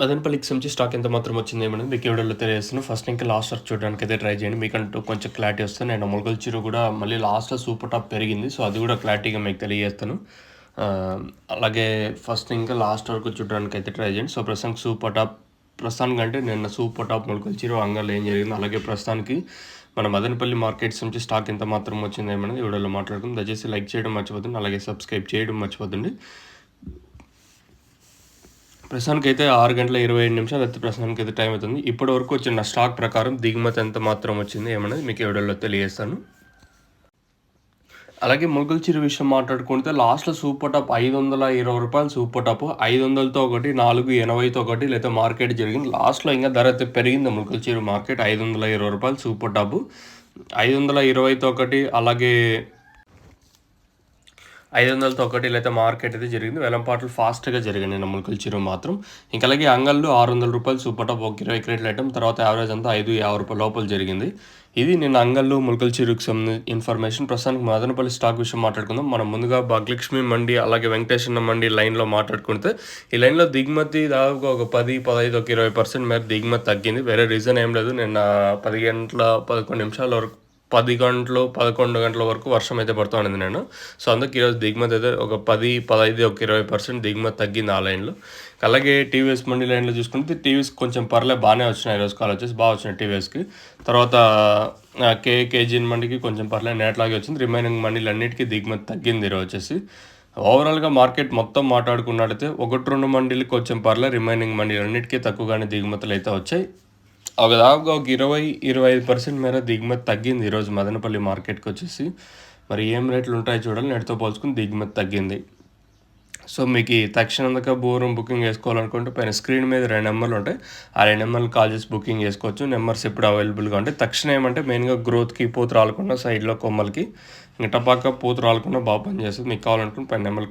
మదనపల్లికి సంబంధించి స్టాక్ ఎంత మాత్రం వచ్చింది ఏమనేది మీకు వీడియోలో తెలియజేస్తాను ఫస్ట్ ఇంకా లాస్ట్ వరకు చూడడానికి అయితే ట్రై చేయండి. మీకంటూ కొంచెం క్లారిటీ వస్తుంది. నేను మొలకల చీర కూడా మళ్ళీ లాస్ట్లో సూపర్ టాప్ పెరిగింది. సో అది కూడా క్లారిటీగా మీకు తెలియజేస్తాను. అలాగే ఫస్ట్ ఇంకా లాస్ట్ వరకు చూడడానికి అయితే ట్రై చేయండి. సో ప్రస్తుతానికి సూపర్ టాప్ ప్రస్తుతానికి అంటే నిన్న సూపర్ టాప్ మొలకల చీర అంగల్లో ఏం జరిగింది అలాగే ప్రస్తుతానికి మన మదనపల్లి మార్కెట్స్ నుంచి స్టాక్ ఎంత మాత్రం వచ్చింది ఏమనేది ఈ వీడియోలో మాట్లాడుకుందాం. దయచేసి లైక్ చేయడం మర్చిపోతుంది అలాగే సబ్స్క్రైబ్ చేయడం మర్చిపోతుంది ప్రస్తుతానికి అయితే ఆరు గంటల ఇరవై ఐదు నిమిషాలు అయితే ప్రస్తుతానికి అయితే టైం అవుతుంది. ఇప్పటి వరకు వచ్చిన స్టాక్ ప్రకారం దిగుమతి ఎంత మాత్రం వచ్చింది ఏమన్నది మీకు ఎవడల్లో తెలియజేస్తాను. అలాగే ముగ్గుల చిరు విషయం మాట్లాడుకుంటే లాస్ట్లో సూపర్ టాప్ ఐదు వందల ఇరవై రూపాయలు సూపర్ టాప్ ఐదు వందలతో ఒకటి నాలుగు ఎనభైతో ఒకటి లేదా మార్కెట్ జరిగింది. లాస్ట్లో ఇంకా ధర అయితే పెరిగింది ముగ్గుల చిరు మార్కెట్ ఐదు వందల ఇరవై రూపాయలు సూపర్ టాప్ ఐదు వందల ఇరవైతో ఒకటి అలాగే ఐదు వందలతో ఒకటి లేదా మార్కెట్ అయితే జరిగింది. వెలంపాట్లు ఫాస్ట్గా జరిగింది నిన్న ములకల చిరు మాత్రం. ఇంకా అలాగే అంగళ్ళు ఆరు వందల రూపాయలు సూపర్ టాప్ ఒక ఇరవై క్రెడిట్లు ఐటమ్. తర్వాత యావరేజ్ అంతా ఐదు యాభై రూపాయల లోపల జరిగింది. ఇది నేను అంగళ్ళు ములకల చిరుకు సంబంధించిన ఇన్ఫర్మేషన్. ప్రస్తుతానికి మదనపల్లి స్టాక్ విషయం మాట్లాడుకుందాం. మనం ముందుగా భాగ్యలక్ష్మి మండి అలాగే వెంకటేశ్వర మండి లైన్లో మాట్లాడుకుంటే ఈ లైన్లో దిగుమతి దాదాపుగా ఒక పది పదహైదు ఒక ఇరవై పర్సెంట్ మేర దిగుమతి తగ్గింది. వేరే రీజన్ ఏం లేదు. నిన్న పది గంటల పదకొండు నిమిషాల వరకు పది గంటలు పదకొండు గంటల వరకు వర్షం అయితే పడుతూ ఉండింది నేను. సో అందుకు ఈరోజు దిగుమతి అయితే ఒక పది పదహైదు ఒక ఇరవై పర్సెంట్ దిగుమతి తగ్గింది ఆ లైన్లో. అలాగే టీవీఎస్ మండి లైన్లో చూసుకుంటే టీవీఎస్ కొంచెం పర్లే బాగానే వచ్చినాయి ఈరోజు కాల్ వచ్చేసి బాగా వచ్చినాయి టీవీఎస్కి. తర్వాత ఆ, కే మండికి కొంచెం పర్లే నేట్లాగే వచ్చింది. రిమైనింగ్ మండీలు అన్నిటికీ దిగుమతి తగ్గింది ఈరోజు వచ్చేసి. ఓవరాల్గా మార్కెట్ మొత్తం మాట్లాడుకున్నట్టయితే ఒకటి రెండు మండీలకి కొంచెం పర్లే రిమైనింగ్ మండీలు అన్నిటికీ తక్కువగానే దిగుమతులు అయితే వచ్చాయి. ఒక దాదాపుగా ఒక ఇరవై ఇరవై ఐదు పర్సెంట్ మేర దిగుమతి తగ్గింది. ఈరోజు మదనపల్లి మార్కెట్కి వచ్చేసి మరి ఏం రేట్లు ఉంటాయో చూడాలి. నెట్తో పోల్చుకుని దిగుమతి తగ్గింది. సో మీకు ఈ తక్షణంగా బోరం బుకింగ్ చేసుకోవాలనుకుంటే పైన స్క్రీన్ మీద రెండు నెంబర్లు ఉంటాయి. ఆ రెండు నెంబర్లు కాల్ చేసి బుకింగ్ చేసుకోవచ్చు. నెంబర్స్ ఎప్పుడు అవైలబుల్గా ఉంటాయి. తక్షణం ఏమంటే మెయిన్గా గ్రోత్కి పూత రాలకుండా సైడ్లో కొమ్మలకి ఇంకా టపాక పూత రాలకుండా బాగా పనిచేస్తుంది. మీకు కావాలనుకుంటే పైన నెంబర్లు